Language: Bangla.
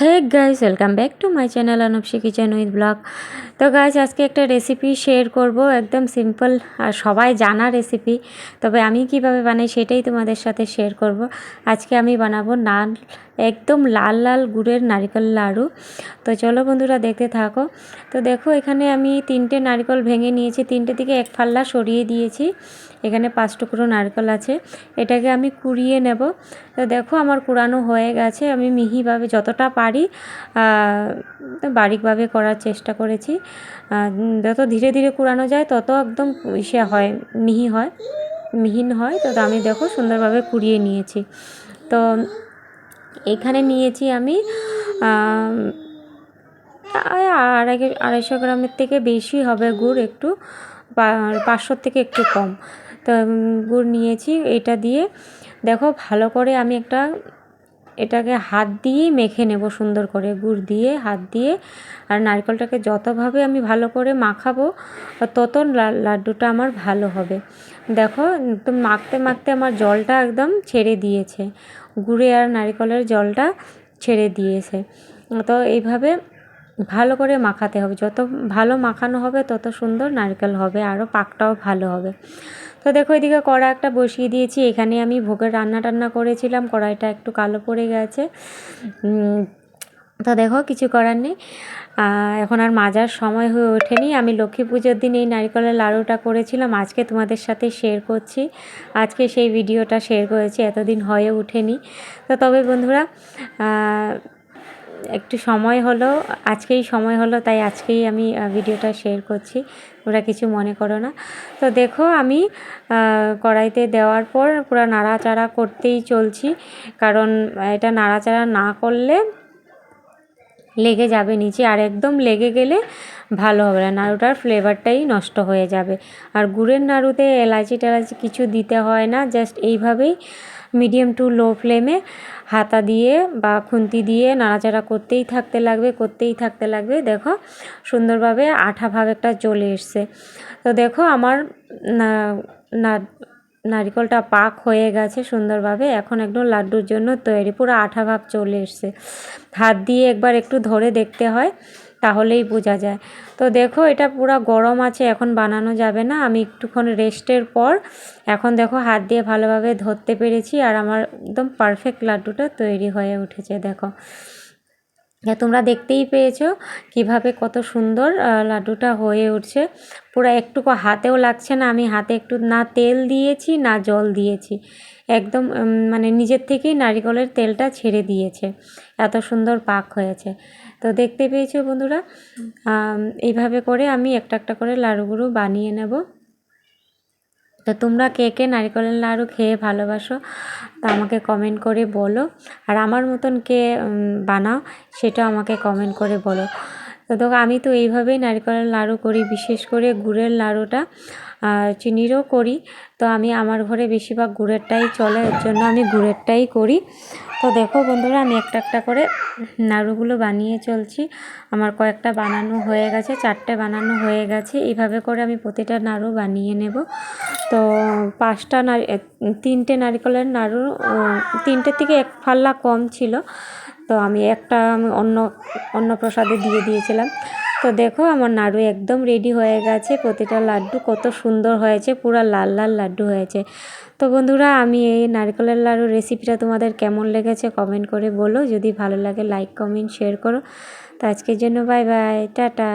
Hey guys, welcome back to my channel Anupsi kitchen with vlog. তো গাইস, আজকে একটা রেসিপি শেয়ার করব, একদম সিম্পল আর সবাই জানা রেসিপি তবে আমি কীভাবে বানাই সেটাই তোমাদের সাথে শেয়ার করব। আজকে আমি বানাবো নান, একদম লাল লাল গুড়ের নারকেল লাড়ু। তো চলো বন্ধুরা, দেখতে থাকো। তো দেখো, এখানে আমি তিনটে নারকেল ভেঙে নিয়েছি, তিনটে থেকে এক ফাল্লা সরিয়ে দিয়েছি। এখানে পাঁচ টুকরো নারকেল আছে, এটাকে আমি কুড়িয়ে নেব। তো দেখো, আমার কুড়ানো হয়ে গেছে, আমি মিহিভাবে যতটা পারি বারিকভাবে করার চেষ্টা করেছি। যত ধীরে ধীরে কুড়ানো যায়, তত একদম ইসে হয়, মিহি হয়, মিহিন হয়। তো আমি দেখো সুন্দরভাবে কুড়িয়ে নিয়েছি। তো এখানে নিয়েছি আমি আড়াই, আড়াইশো গ্রামের থেকে বেশি হবে গুড় একটু পাঁচশোর থেকে একটু কম। তো গুড় নিয়েছি, এটা দিয়ে দেখো ভালো করে আমি একটা এটাকে হাত দিয়েই মেখে নেব সুন্দর করে, গুড় দিয়ে হাত দিয়ে। আর নারকেলটাকে যতভাবে আমি ভালো করে মাখাবো, তত লাড্ডুটা আমার ভালো হবে। দেখো তো মাখতে মাখতে আমার জলটা একদম ছেড়ে দিয়েছে। গুড়ে আর নারকেলের জলটা ছেড়ে দিয়েছে। তো এইভাবে ভালো করে মাখাতে হবে। যত ভালো মাখানো হবে, তত সুন্দর নারকেল হবে আরও পাকটাও ভালো হবে। তো দেখো, এদিকে কড়া একটা বসিয়ে দিয়েছি। এখানে আমি ভোগের রান্না টান্না করেছিলাম। কড়াইটা একটু কালো পড়ে গেছে। তো দেখো, কিছু করার নেই। এখন আর মাজার সময় হয়ে ওঠেনি। আমি লক্ষ্মী পুজোর দিন এই নারিকলের লাড়ুটা করেছিলাম। আজকে তোমাদের সাথে শেয়ার করছি। আজকে সেই ভিডিওটা শেয়ার করেছি। এতদিন হয়ে ওঠেনি। তো তবে বন্ধুরা একটু সময় হলো, আজকেই সময় হলো, তাই আজকেই আমি ভিডিওটা শেয়ার করছি। ওরা কিছু মনে করো না। তো দেখো আমি কড়াইতে দেওয়ার পর পুরো নাড়াচাড়া করতেই চলছি। কারণ এটা নাড়াচাড়া না করলে লেগে যাবে নিচে, আর একদম লেগে গেলে ভালো হবে না। নাড়ুটার ফ্লেভারটাই নষ্ট হয়ে যাবে। আর গুড়ের নাড়ুতে এলাচি টেলাচি কিছু দিতে হয় না জাস্ট এইভাবেই মিডিয়াম টু লো ফ্লেমে হাতা দিয়ে বা খুন্তি দিয়ে নাড়াচাড়া করতেই থাকতে লাগবে, করতেই থাকতে লাগবে। দেখো সুন্দরভাবে আঠা ভাব একটা চলে এসছে। তো দেখো আমার না, নারিকলটা পাক হয়ে গেছে সুন্দরভাবে। এখন একদম লাড্ডুর জন্য তৈরি, পুরো আঠা ভাব চলে এসছে। হাত দিয়ে একবার একটু ধরে দেখতে হয়। তাহলেই বোঝা যায়। তো দেখো, এটা পুরো গরম আছে, এখন বানানো যাবে না। আমি একটুক্ষণ রেস্টের পর এখন দেখো হাত দিয়ে ভালোভাবে ধরতে পেরেছি আর আমার একদম পারফেক্ট লাড্ডুটা তৈরি হয়ে উঠেছে, দেখো। তোমরা দেখতেই পেয়েছ কীভাবে কত সুন্দর লাড্ডুটা হয়ে উঠছে। পুরো একটুকু হাতেও লাগছে না, আমি হাতে একটু না তেল দিয়েছি, না জল দিয়েছি। একদম মানে নিজের থেকেই নারিকলের তেলটা ছেড়ে দিয়েছে। এত সুন্দর পাক হয়েছে। তো দেখতে পেয়েছ বন্ধুরা এইভাবে করে আমি একটা একটা করে লাড়ুগুলো বানিয়ে নেব। তো তোমরা কে কে নারিকলের লাড়ু খেয়ে ভালোবাসো তা আমাকে কমেন্ট করে বলো। আর আমার মতন কে বানাও সেটা আমাকে কমেন্ট করে বলো। তো দেখো আমি তো এইভাবেই নারিকলের লাড়ু করি, বিশেষ করে গুড়ের লাড়ুটা। চিনিরও করি। তো আমি আমার ঘরে বেশিরভাগ গুড়েরটাই চলে, এর জন্য আমি গুড়েরটাই করি। তো দেখো বন্ধুরা, আমি একটা একটা করে নাড়ুগুলো বানিয়ে চলছি। আমার কয়েকটা বানানো হয়ে গেছে, চারটে বানানো হয়ে গেছে। এইভাবে করে আমি প্রতিটা নাড়ু বানিয়ে নেব। তো পাঁচটা নারী, তিনটে নারিকেলের নাড়ু তিনটের থেকে এক ফাল্লা কম ছিল। তো আমি একটা অন্য অন্য প্রসাদে দিয়ে দিয়েছিলাম। তো দেখো আমার নাড়ু একদম রেডি হয়ে গেছে, প্রতিটা লাড্ডু কত সুন্দর হয়েছে, পুরো লাল লাল লাড্ডু হয়েছে। তো বন্ধুরা, আমি এই নারকেলের লাড়ু রেসিপিটা তোমাদের কেমন লেগেছে কমেন্ট করে বলো। যদি ভালো লাগে লাইক কমেন্ট শেয়ার করো। তো আজকের জন্য বাই বাই টাটা।